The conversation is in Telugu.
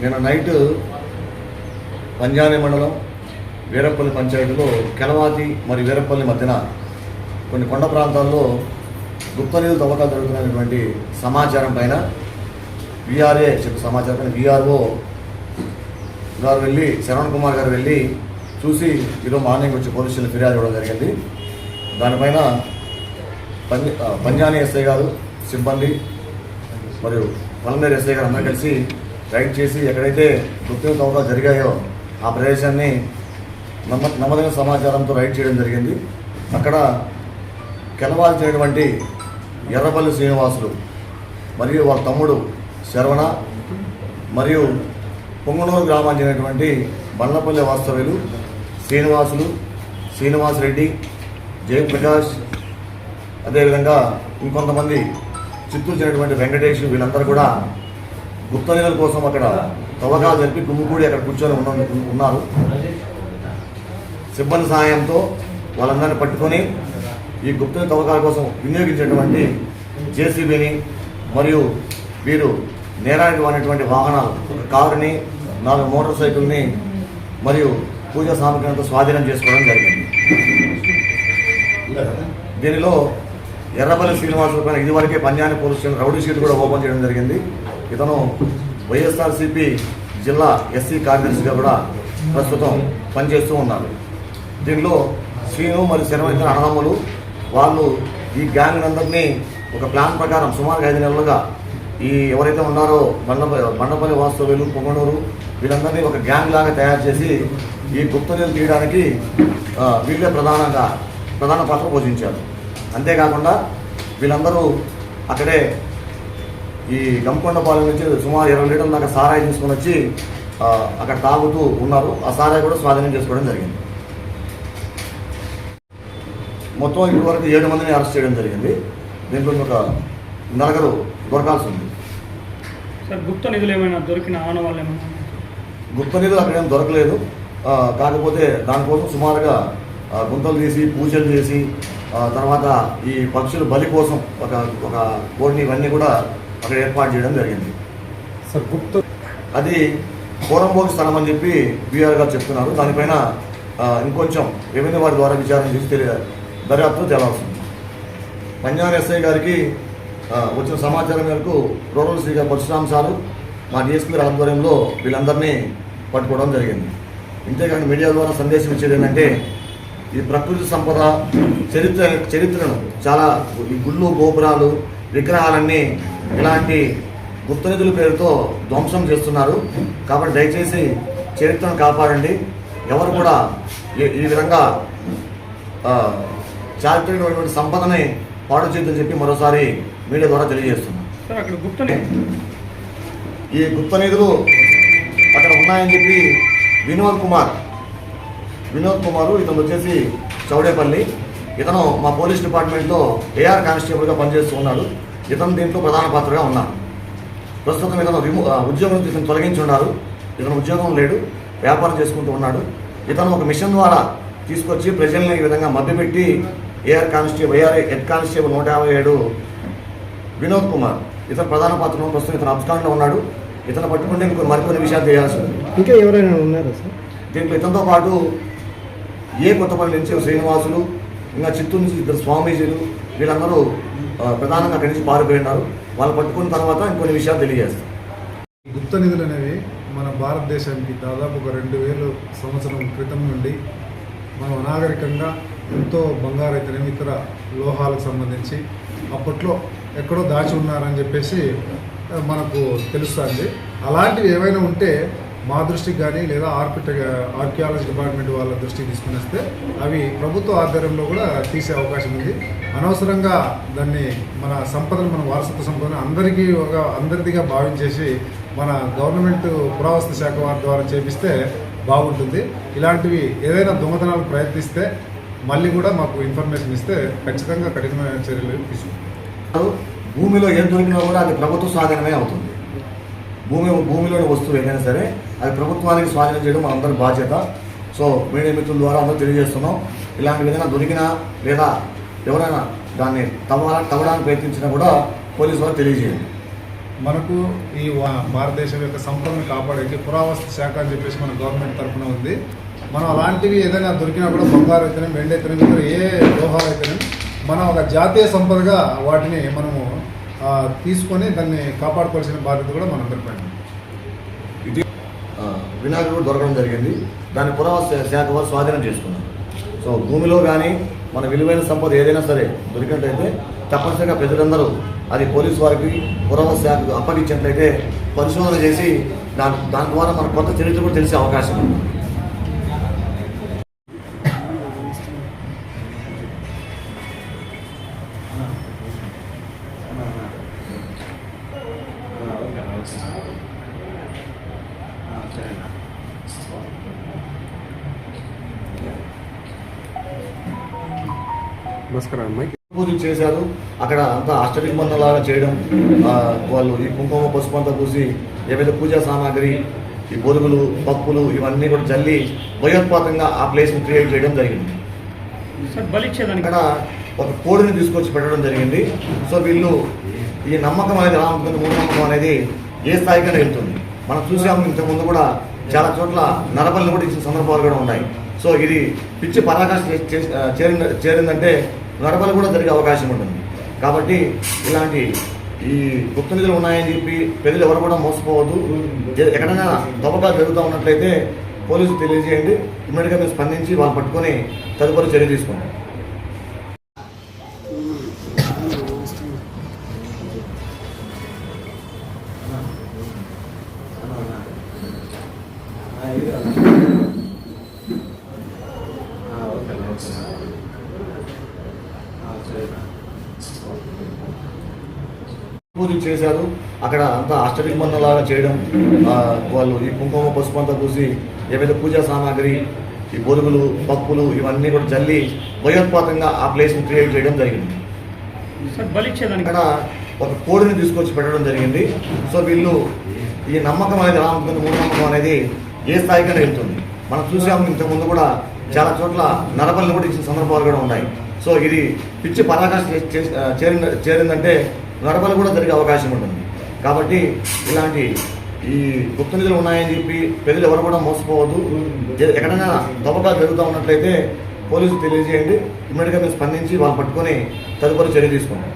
నిన్న నైట్ పంజాని మండలం వీరపల్లి పంచాయతీలో కెలవాతి మరియు వీరపల్లి మధ్యన కొన్ని కొండ ప్రాంతాల్లో గుప్త నిధులు తవ్వకాలు జరుగుతున్నటువంటి సమాచారం పైన విఆర్ఏ చెప్పిన సమాచారం పైన విఆర్ఓ గారు వెళ్ళి శరవణ్ కుమార్ గారు వెళ్ళి చూసి ఈరోజు మార్నింగ్ వచ్చి పోలీసులు ఫిర్యాదు ఇవ్వడం జరిగింది. దానిపైన పంజ పంజాని ఎస్ఐ గారు సిబ్బంది మరియు పల్మేరు ఎస్ఐ గారు అందరూ కలిసి రైడ్ చేసి ఎక్కడైతే గుర్తింపు తవ్వకాలు జరిగాయో ఆ ప్రదేశాన్ని నమ్మ నమ్మదైన సమాచారంతో రైడ్ చేయడం జరిగింది. అక్కడ కెలవాల్సినటువంటి ఎర్రపల్లి శ్రీనివాసులు మరియు వాళ్ళ తమ్ముడు శరవణ మరియు పొంగనూరు గ్రామానికి చెందినటువంటి బండ్లపల్లి వాస్తవ్యులు శ్రీనివాసులు శ్రీనివాస్ రెడ్డి జయప్రకాష్ అదేవిధంగా ఇంకొంతమంది చిత్తూరు చెందినటువంటి వెంకటేష్ వీళ్ళందరూ కూడా గుప్త నిధుల కోసం అక్కడ తవ్వకాలు జరిపి గుమ్ముకూడి అక్కడ కూర్చొని ఉన్న ఉన్నారు. సిబ్బంది సహాయంతో వాళ్ళందరినీ పట్టుకొని ఈ గుప్త తవ్వకాల కోసం వినియోగించేటువంటి జేసీబీని మరియు వీరు నేరానికి వాడినటువంటి వాహనాలు ఒక కారుని నాలుగు మోటార్ సైకిల్ని మరియు పూజా సామగ్రితో స్వాధీనం చేసుకోవడం జరిగింది. దీనిలో ఎర్రపల్లి శ్రీనివాసుల పైన ఇదివరకే పంజాని పోలీస్ స్టేషన్ రౌడీ షీట్ కూడా ఓపెన్ చేయడం జరిగింది. ఇతను వైఎస్ఆర్సీపీ జిల్లా ఎస్సీ కార్యదర్శిగా కూడా ప్రస్తుతం పనిచేస్తూ ఉన్నారు. దీనిలో శ్రీను మరియు శర్మ ఇద్దరు వాళ్ళు ఈ గ్యాంగ్ అందరినీ ఒక ప్లాన్ ప్రకారం సుమారు ఐదు నెలలుగా ఈ ఎవరైతే ఉన్నారో బండపల్లి బండపల్లి వాస్తవ్యులు పొంగనూరు వీళ్ళందరినీ ఒక గ్యాంగ్ లాగా తయారు చేసి ఈ గుప్త నీళ్ళు తీయడానికి వీళ్ళే ప్రధానంగా ప్రధాన పాత్ర పోషించారు. అంతేకాకుండా వీళ్ళందరూ అక్కడే ఈ గంకొండపాలెం నుంచి సుమారు ఇరవై లీటర్ల దాకా సారాయి తీసుకొని వచ్చి అక్కడ తాగుతూ ఉన్నారు. ఆ సారాయి కూడా స్వాధీనం చేసుకోవడం జరిగింది. మొత్తం ఇప్పటి వరకు ఏడు మందిని అరెస్ట్ చేయడం జరిగింది. దీంట్లో ఒక నలుగురు దొరకాల్సి ఉంది. సార్ గుప్త నిధులు ఏమైనా దొరికిన ఆనవాళ్ళు ఏమైనా? గుప్త నిధులు అక్కడ ఏం దొరకలేదు. కాకపోతే దానికోసం సుమారుగా గుంతలు తీసి పూజలు చేసి తర్వాత ఈ పక్షుల బలి కోసం ఒక ఒక కోడిని ఇవన్నీ కూడా అక్కడ ఏర్పాటు చేయడం జరిగింది. సార్ గుప్త అది కోరంబోకి స్థలం అని చెప్పి బీఆర్ గారు చెప్తున్నారు. దానిపైన ఇంకొంచెం రెవెన్యూ వారి ద్వారా విచారణ చేసి తెలియ దర్యాప్తు తెలవాల్సింది పంజాబ్ ఎస్ఐ గారికి వచ్చిన సమాచారం మేరకు రూరల్ శ్రీ గారు పరశురామ్ సారు మా డిఎస్పీ గారి ఆధ్వర్యంలో వీళ్ళందరినీ పట్టుకోవడం జరిగింది. ఇంతేకాని మీడియా ద్వారా సందేశం ఇచ్చేది ఏంటంటే ఈ ప్రకృతి సంపద చరిత్ర చరిత్రను చాలా ఈ గుళ్ళు గోపురాలు విగ్రహాలన్నీ ఇలాంటి గుప్తనిధుల పేరుతో ధ్వంసం చేస్తున్నారు. కాబట్టి దయచేసి చరిత్రను కాపాడండి. ఎవరు కూడా ఈ- విధంగా చారిత్రకమైనటువంటి సంపదని పాడు చేయొద్దని చెప్పి మరోసారి మీడియా ద్వారా తెలియజేస్తున్నాం. ఈ గుప్త నిధులు అక్కడ ఉన్నాయని చెప్పి వినోద్ కుమార్ వినోద్ కుమారు ఇతను వచ్చేసి చౌడేపల్లి. ఇతను మా పోలీస్ డిపార్ట్మెంట్లో ఏఆర్ కానిస్టేబుల్గా పనిచేస్తూ ఉన్నాడు. ఇతను దీంట్లో ప్రధాన పాత్రగా ఉన్నాడు. ప్రస్తుతం ఇతను రిమూ ఉద్యోగం ఇతను తొలగించి ఉన్నారు ఇతను ఉద్యోగం లేడు. వ్యాపారం చేసుకుంటూ ఉన్నాడు. ఇతను ఒక మిషన్ ద్వారా తీసుకొచ్చి ప్రజల్ని ఈ విధంగా మభ్యపెట్టి AR constable AR head constable నూట యాభై ఏడు వినోద్ కుమార్. ఇతను ప్రధాన పాత్రలో ప్రస్తుతం ఇతను అబ్స్కాండ్లో ఉన్నాడు. ఇతను పట్టుకుంటే ఇంకో మరికొన్ని విషయాలు తెలియాల్సి ఉంది. ఇంకా ఎవరైనా ఉన్నారా సార్? దీంట్లో ఇతనితో పాటు ఏ కొత్తపల్లి నుంచి శ్రీనివాసులు ఇంకా చిత్తూరు నుంచి ఇద్దరు స్వామీజీలు వీళ్ళందరూ ప్రధానంగా అక్కడి నుంచి పారిపోయినారు. వాళ్ళు పట్టుకున్న తర్వాత ఇంకొన్ని విషయాలు తెలియజేస్తారు గుప్త నిధులు అనేవి మన భారతదేశానికి దాదాపు ఒక రెండు వేలు సంవత్సరం క్రితం నుండి మనం అనాగరికంగా ఎంతో బంగారు అయితేనేమి ఇతర లోహాలకు సంబంధించి అప్పట్లో ఎక్కడో దాచి ఉన్నారని చెప్పేసి మనకు తెలుస్తుంది. అలాంటివి ఏమైనా ఉంటే మా దృష్టికి కానీ లేదా ఆర్కిట ఆర్కియాలజీ డిపార్ట్మెంట్ వాళ్ళ దృష్టికి తీసుకుని వస్తే అవి ప్రభుత్వ ఆధ్వర్యంలో కూడా తీసే అవకాశం ఉంది. అనవసరంగా దాన్ని మన సంపదను మన వారసత్వ సంపదను అందరికీ ఒక అందరిదిగా భావించేసి మన గవర్నమెంట్ పురావస్తు శాఖ వారి ద్వారా చేపిస్తే బాగుంటుంది. ఇలాంటివి ఏదైనా దొంగతనాలు ప్రయత్నిస్తే మళ్ళీ కూడా మాకు ఇన్ఫర్మేషన్ ఇస్తే ఖచ్చితంగా కఠినమైన చర్యలు తీసుకుంటాం. భూమిలో ఏం దొరికినా కూడా అది ప్రభుత్వ స్వాధీనమే అవుతుంది. భూమి భూమిలోని వస్తువు ఏదైనా సరే అది ప్రభుత్వానికి స్వాధీనం చేయడం మనందరి బాధ్యత. సో మీడియా మిత్రుల ద్వారా అందరూ తెలియజేస్తున్నాం. ఇలాంటి విధంగా దొరికినా లేదా ఎవరైనా దాన్ని తవ్వాల తవ్వడానికి ప్రయత్నించినా కూడా పోలీసు వారు తెలియజేయండి. మనకు ఈ భారతదేశం యొక్క సంపదను కాపాడేకి పురావస్తు శాఖ అని చెప్పేసి మన గవర్నమెంట్ తరఫున ఉంది. మనం అలాంటివి ఏదైనా దొరికినా కూడా బంగారు అయితేనే వెండి అయితేనే ఏ లోహాలు అయితేనే మనం ఒక జాతీయ సంపదగా వాటిని మనము తీసుకొని దాన్ని కాపాడుకోవాల్సిన బాధ్యత కూడా మనందరిపై ఉంది. ఇది వినాయకుడు దొరకడం జరిగింది. దాన్ని పురావస్తు శాఖ వారు స్వాధీనం చేసుకున్నారు. సో భూమిలో కానీ మన విలువైన సంపద ఏదైనా సరే దొరికినట్లయితే తప్పనిసరిగా ప్రజలందరూ అది పోలీసు వారికి పురావస్తు శాఖకు అప్పగించినట్లయితే పరిశోధన చేసి దాని దాని ద్వారా మన కొత్త చరిత్ర కూడా తెలిసే అవకాశం ఉంది. నమస్కారం అమ్మాయి. పూజలు చేశారు. అక్కడ అంతా అష్టదిగ్బంధంలాగా చేయడం ఆ, వాళ్ళు ఈ కుంకుమ పసుపు అంతా పూసి ఏవైతే పూజా సామాగ్రి ఈ బొరుగులు పప్పులు ఇవన్నీ కూడా జల్లి భయోత్పాతంగా ఆ ప్లేస్ని క్రియేట్ చేయడం జరిగింది. ఇక్కడ ఒక కోడిని తీసుకొచ్చి పెట్టడం జరిగింది. సో వీళ్ళు ఈ నమ్మకం అనేది ఎలా ఉంటుంది మూఢనమ్మకం అనేది ఏ స్థాయికైనా వెళ్తుంది. మనం చూసాము ఇంతకుముందు కూడా చాలా చోట్ల నరబలిని కూడా ఇచ్చిన సందర్భాలు కూడా ఉన్నాయి. సో ఇది పిచ్చి పరాకాష్ఠ చేరిందంటే గడపలు కూడా జరిగే అవకాశం ఉంటుంది కాబట్టి ఇలాంటి ఈ గుప్త నిధులు ఉన్నాయని చెప్పి ప్రజలు ఎవరు కూడా మోసపోవద్దు ఎక్కడైనా తవ్వకాలు జరుగుతూ ఉన్నట్లయితే పోలీసులు తెలియజేయండి ఇమ్మీడియట్గా మేము స్పందించి వాళ్ళు పట్టుకొని తదుపరి చర్య తీసుకుంటాం పూజలు చేశారు. అక్కడ అంతా అష్టదిగ్బంధంలాగా చేయడం వాళ్ళు ఈ కుంకుమ పసుపు అంతా పూసి ఏవైతే పూజా సామాగ్రి ఈ బొరుగులు పప్పులు ఇవన్నీ కూడా జల్లి భయోత్పాతంగా ఆ ప్లేస్ని క్రియేట్ చేయడం జరిగింది. ఇక్కడ ఒక కోడిని తీసుకొచ్చి పెట్టడం జరిగింది. సో వీళ్ళు ఈ నమ్మకం అనేది ఉంటుంది మూఢనమ్మకం అనేది ఏ స్థాయికైనా వెళ్తుంది. మనం చూసాము ఇంతకుముందు కూడా చాలా చోట్ల నరబలిని కూడా ఇచ్చిన సందర్భాలు కూడా ఉన్నాయి. సో ఇది పిచ్చి పరాకాష్ఠ చేరిందంటే గడపలు కూడా జరిగే అవకాశం ఉంటుంది. కాబట్టి ఇలాంటి ఈ గుప్త నిధులు ఉన్నాయని చెప్పి ప్రజలు ఎవరు కూడా మోసపోవద్దు. ఎక్కడైనా తవ్వకాలు జరుగుతూ ఉన్నట్లయితే పోలీసులు తెలియజేయండి. ఇమ్మీడియట్గా మేము స్పందించి వాళ్ళు పట్టుకొని తదుపరి చర్య తీసుకుంటాం.